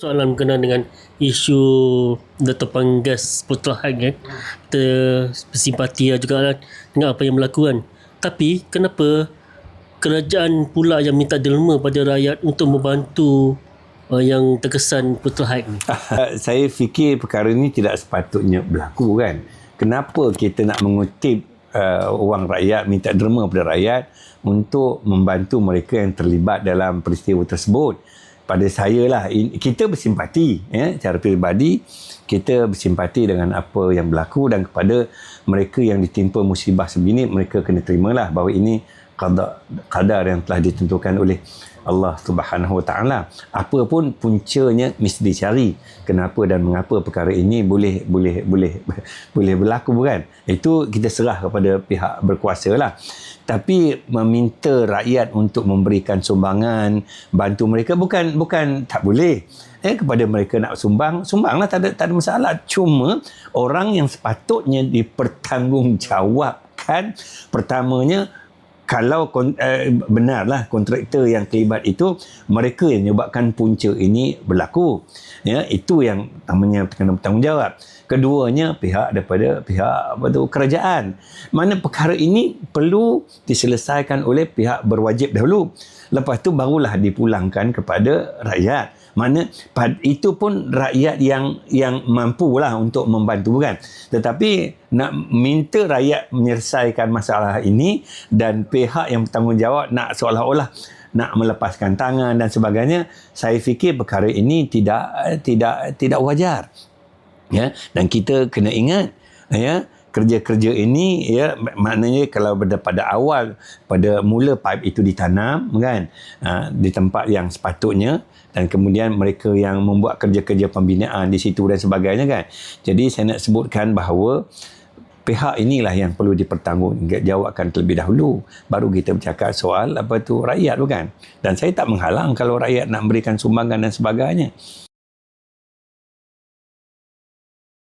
soalan berkenaan dengan isu Dato' Panggas Putra Han kan kita bersimpati lah juga kan dengan apa yang berlaku kan tapi kenapa kerajaan pula yang minta derma pada rakyat untuk membantu uh, yang terkesan Putra Han ni saya fikir perkara ini tidak sepatutnya berlaku kan. Kenapa kita nak mengutip uh, wang rakyat, minta derma kepada rakyat untuk membantu mereka yang terlibat dalam peristiwa tersebut. Pada saya lah, kita bersimpati ya, secara peribadi, kita bersimpati dengan apa yang berlaku dan kepada mereka yang ditimpa musibah sebegini, mereka kena terimalah bahawa ini qada qadar yang telah ditentukan oleh Allah Subhanahu Wa Taala. Apa pun puncanya mesti dicari kenapa dan mengapa perkara ini boleh boleh boleh boleh berlaku kan. Itu kita serah kepada pihak berkuasa lah. Tapi meminta rakyat untuk memberikan sumbangan, bantu mereka bukan bukan tak boleh. Eh kepada mereka nak sumbang, sumbanglah tak ada tak ada masalah. Cuma orang yang sepatutnya dipertanggungjawabkan pertamanya kalau kon, eh, benarlah kontraktor yang terlibat itu mereka yang menyebabkan punca ini berlaku. Ya itu yang namanya kena bertanggungjawab. Keduanya pihak daripada pihak apa tu kerajaan. Mana perkara ini perlu diselesaikan oleh pihak berwajib dahulu. Lepas tu barulah dipulangkan kepada rakyat mana itu pun rakyat yang yang mampulah untuk membantu kan tetapi nak minta rakyat menyelesaikan masalah ini dan pihak yang bertanggungjawab nak seolah-olah nak melepaskan tangan dan sebagainya saya fikir perkara ini tidak tidak tidak wajar. Ya dan kita kena ingat ya kerja-kerja ini ya maknanya kalau pada pada awal pada mula pipe itu ditanam kan uh, di tempat yang sepatutnya dan kemudian mereka yang membuat kerja-kerja pembinaan di situ dan sebagainya kan. Jadi saya nak sebutkan bahawa pihak inilah yang perlu dipertanggungjawabkan terlebih dahulu baru kita bercakap soal apa tu rakyat tu kan. Dan saya tak menghalang kalau rakyat nak memberikan sumbangan dan sebagainya